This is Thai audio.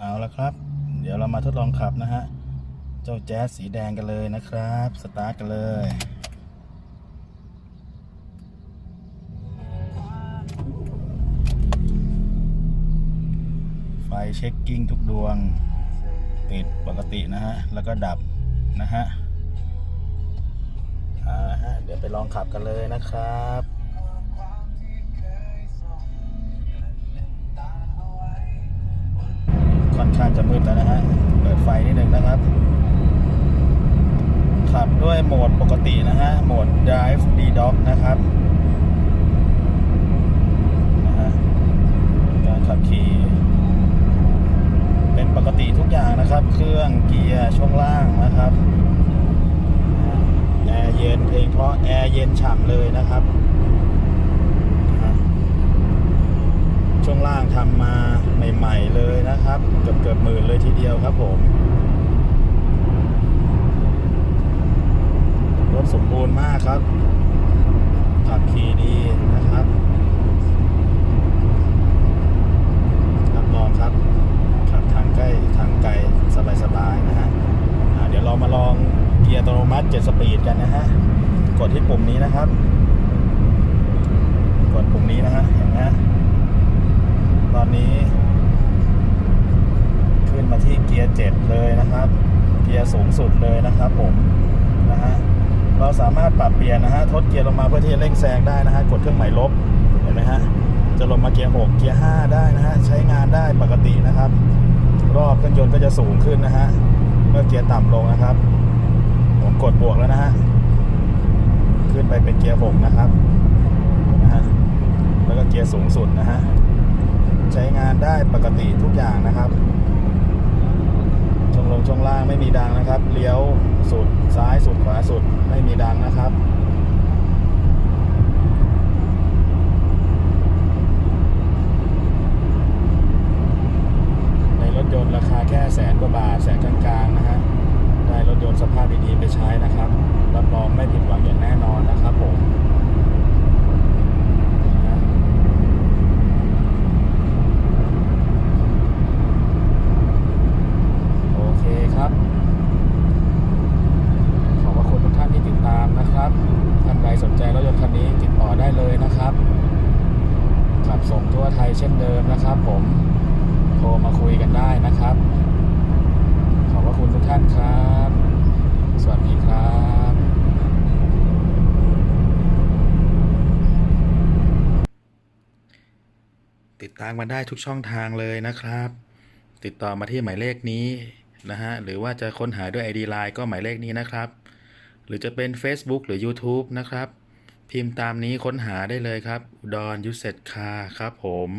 เอาละครับ เดี๋ยวเรามาทดลองขับนะฮะ เจ้าแจ๊สสีแดงกันเลยนะครับ สตาร์ทกันเลยไฟเช็คกิ้งทุกดวง ติดปกตินะฮะ แล้วก็ดับนะฮะเอาละฮะเดี๋ยวไปลองขับกันเลยนะครับ อนข้างจะมืดแล้วนะฮะ เปิดไฟนิดนึงนะครับ ขับด้วยโหมดปกตินะฮะ โหมด Drive D Dock นะครับนะฮะการขับขี่ เป็นปกติทุกอย่างนะครับ เครื่องเกียร์ช่วงล่างนะครับแอร์เย็นเพลงเพราะแอร์เย็นฉ่ำเลยนะครับ ช่วงล่างทำมา ใหม่เลยนะครับเกือบเกือบหมื่นเลยทีเดียวครับผมรถสมบูรณ์มากครับขับขี่ดีนะครับรับรองครับขับทางใกล้ทางไกลสบายๆนะฮะเดี๋ยวเรามาลองเกียร์อัตโนมัติ7สปีดกันนะฮะกดที่ปุ่มนี้นะครับ กดปุ่มนี้นะฮะเห็นไหมฮะ ตอนนี้ ขึ้นมาที่เกียร์7เลยนะครับ เกียร์ สูงสุดเลยนะครับผมนะฮะเราสามารถปรับเปลี่ยนนะฮะทดเกียร์ลงมาเพื่อที่จะเร่งแซงได้นะฮะกดเครื่องหมายลบเห็นไหมฮะจะลงมาเกียร์ 6 เกียร์ 5 ได้นะฮะใช้งานได้ปกตินะครับ รอบเครื่องยนต์ก็จะสูงขึ้นนะฮะเมื่อเกียร์ต่ำลงนะครับ ผมกดบวกแล้วนะฮะขึ้นไปเป็นเกียร์ 6 นะครับนะฮะแล้วก็เกียร์สูงสุดนะฮะใช้งานได้ปกติทุกอย่างนะครับ ลงช่องล่างไม่มีดังนะครับ เลี้ยวสุดซ้ายสุดขวาสุดไม่มีดังนะครับในรถยนต์ราคาแค่แสนกว่าบาทแสนกลางๆนะฮะ ได้รถยนต์สภาพดีๆไปใช้นะครับ รับรองไม่ผิดหวังอย่างแน่นอนนะครับผมนะฮะ โอเคครับ ขอบพระคุณทุกท่านที่ติดตามนะครับ ท่านใด สนใจรถยนต์คันนี้ติดต่อได้เลยนะครับ ขับส่งทั่วไทยเช่นเดิมนะครับ ผมโทรมาคุยกันได้นะครับ ขอบพระคุณทุกท่านครับ สวัสดีครับติดตามมาได้ทุกช่องทางเลยนะครับ ติดต่อมาที่หมายเลขนี้นะฮะ หรือว่าจะค้นหาด้วย ID Line ก็หมายเลขนี้นะครับ หรือจะเป็น Facebook หรือ YouTube นะครับ พิมพ์ตามนี้ค้นหาได้เลยครับอุดรยุทธเศรษคาครับผม